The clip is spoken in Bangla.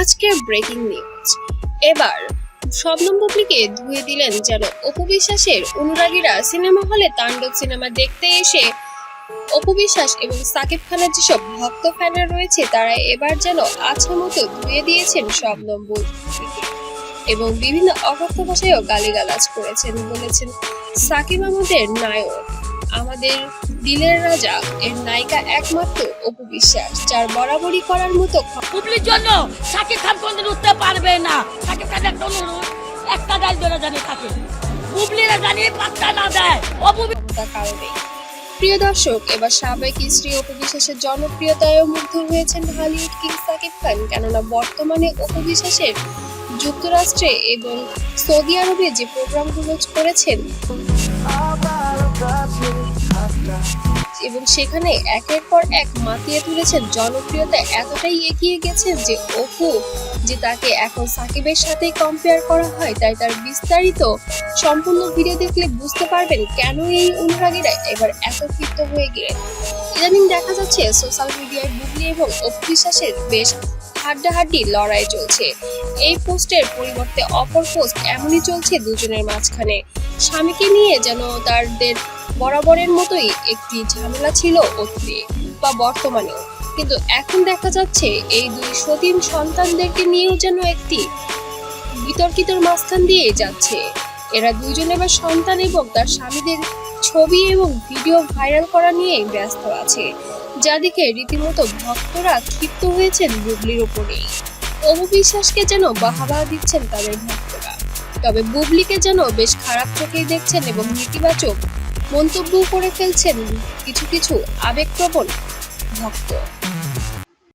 আজকের ব্রেকিং নিউজ এবার, শবনম বুবলিকে ধুয়ে দিলেন যেন অপু বিশ্বাসের অনুরাগীরা সিনেমা হলে তাণ্ডব সিনেমা দেখতে এসে অপু বিশ্বাস এবং সাকিব খানের যেসব ভক্ত ফ্যানরা রয়েছে, তারা এবার যেন আছে মতো ধুয়ে দিয়েছেন শবনম বুবলিকে এবং বিভিন্ন অকথ্য ভাষায়ও গালিগালাজ করেছেন বলেছেন সাকিব আমাদের নায়ক। আমাদের দিলের রাজা এর নায়িকা একমাত্র অপু বিশ্বাস যার বরাবরই করার মতো বুবলির জন্য সাকিব খান কোনদিন উঠতে পারবে না। সাকিব খান একটা অনুরোধ একটা ডাল ধরে জানে থাকে। বুবলিরা জানিয়ে পাত্তা না দেয়। ক্ষমতা কারণে। প্রিয় দর্শক এবার সাবেক স্ত্রী অপু বিশ্বাসের জনপ্রিয়তায়ও মুগ্ধ হয়েছেন হলিউড কিং সাকিব খান কেননা বর্তমানে অপু বিশ্বাসের যুক্তরাষ্ট্রে এবং সৌদি আরবে যে প্রোগ্রামগুলো করেছেন এবং সেখানে একের পর এক মাতিয়ে তুলেছেন জনপ্রিয়তা এতটাই এগিয়ে গেছেন যে অপু, যে তাকে এখন সাকিবের সাথে কম্পেয়ার করা হয়, তাই তার বিস্তারিত সম্পূর্ণ ভিডিও দেখলে বুঝতে পারবেন কেন এই অনুরাগীরা এবার এত হয়ে গেলেন ইদানিং দেখা যাচ্ছে সোশ্যাল মিডিয়ায় বুবলি এবং অপু বিশ্বাসের বেশ হাড্ডাহাড্ডি লড়াই চলছে। এই পোস্টের পরিবর্তে অপর পোস্ট এমনই চলছে দুজনের মাঝখানে। স্বামীকে নিয়ে যেন তাদের বরাবরের মতোই একটি ঝামেলা ছিল অতীতে বা বর্তমানেও। কিন্তু এখন দেখা যাচ্ছে এই দুই সতীন সন্তানদেরকে নিয়েও যেন একটি বিতর্কিতর মাঝখান দিয়ে যাচ্ছে। এরা দুজন এবার সন্তান এবং তার স্বামীদের ছবি এবং ভিডিও ভাইরাল করা নিয়ে ব্যস্ত আছে, যা দেখে রীতিমতো ভক্তরা ক্ষিপ্ত হয়েছেন বুবলির ওপরেই। অপু বিশ্বাসকে যেন বাহাবা দিচ্ছেন তাদের ভক্তরা। তবে বুবলিকে যেন বেশ খারাপ চোখেই দেখছেন এবং নেতিবাচক মন্তব্য করে ফেলছেন কিছু কিছু আবেগপ্রবণ ভক্ত।